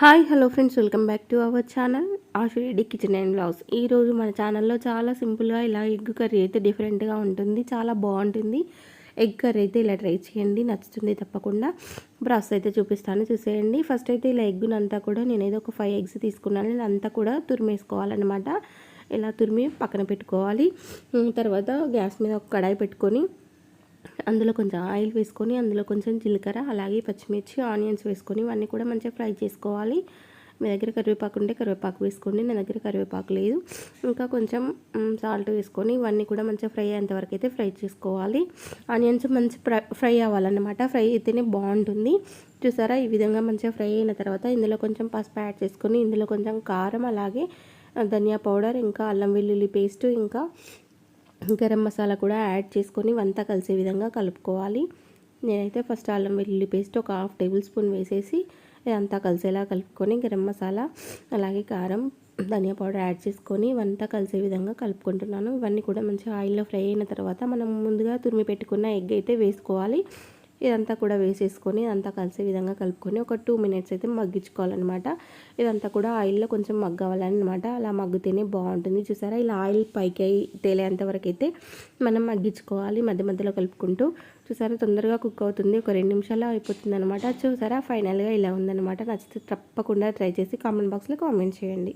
Hi hello friends welcome back to our channel Ashu Reddy kitchen and blouse. ఈరోజు మన ఛానల్లో చాలా సింపుల్గా ఇలా ఎగ్ కర్రీ అయితే డిఫరెంట్గా ఉంటుంది చాలా బాగుంటుంది. ఎగ్ కర్రీ అయితే ఇలా ట్రై చేయండి నచ్చుతుంది తప్పకుండా. బ్రాస్ అయితే చూపిస్తాను చూసేయండి. ఫస్ట్ అయితే ఇలా ఎగ్గునంతా కూడా నేను ఏదో ఒక ఫైవ్ ఎగ్స్ తీసుకున్నాను నేను అంతా కూడా తురిమేసుకోవాలన్నమాట. ఇలా తురిమి పక్కన పెట్టుకోవాలి. తర్వాత గ్యాస్ మీద ఒక కడాయి పెట్టుకొని అందులో కొంచెం ఆయిల్ వేసుకొని అందులో కొంచెం జీలకర్ర అలాగే పచ్చిమిర్చి ఆనియన్స్ వేసుకొని ఇవన్నీ కూడా మంచిగా ఫ్రై చేసుకోవాలి. మీ దగ్గర కరివేపాకు ఉంటే కరివేపాకు వేసుకోండి నా దగ్గర కరివేపాకు లేదు. ఇంకా కొంచెం సాల్ట్ వేసుకొని ఇవన్నీ కూడా మంచిగా ఫ్రై అయ్యేంతవరకు అయితే ఫ్రై చేసుకోవాలి. ఆనియన్స్ మంచి ఫ్రై అవ్వాలన్నమాట. ఫ్రై అయితేనే బాగుంటుంది. చూసారా? ఈ విధంగా మంచిగా ఫ్రై అయిన తర్వాత ఇందులో కొంచెం పసుపు యాడ్ చేసుకొని ఇందులో కొంచెం కారం అలాగే ధనియా పౌడర్ ఇంకా అల్లం వెల్లుల్లి పేస్ట్ ఇంకా గరం మసాలా కూడా యాడ్ చేసుకొని వంతా కలిసే విధంగా కలుపుకోవాలి. నేనైతే ఫస్ట్ అల్లం వెల్లుల్లి పేస్ట్ ఒక హాఫ్ టేబుల్ స్పూన్ వేసేసి ఇదంతా కలిసేలా కలుపుకొని గరం మసాలా అలాగే కారం ధనియా పౌడర్ యాడ్ చేసుకొని వంతా కలిసే విధంగా కలుపుకుంటున్నాను. ఇవన్నీ కూడా మంచిగా ఆయిల్లో ఫ్రై అయిన తర్వాత మనం ముందుగా తురిమి పెట్టుకున్న ఎగ్ అయితే వేసుకోవాలి. ఇదంతా కూడా వేసేసుకొని ఇదంతా కలిసే విధంగా కలుపుకొని ఒక టూ మినిట్స్ అయితే మగ్గించుకోవాలన్నమాట. ఇదంతా కూడా ఆయిల్లో కొంచెం మగ్గవాలన్నమాట అలా మగ్గితేనే బాగుంటుంది. చూసారా? ఇలా ఆయిల్ పైకి తేలేంత వరకు అయితే మనం మగ్గించుకోవాలి మధ్య మధ్యలో కలుపుకుంటూ. చూసారా? తొందరగా కుక్ అవుతుంది. ఒక రెండు నిమిషాల్లో అయిపోతుంది అనమాట చూసారా? ఫైనల్గా ఇలా ఉందన్నమాట. నచ్చితే తప్పకుండా ట్రై చేసి కామెంట్ బాక్స్లో కామెంట్ చేయండి.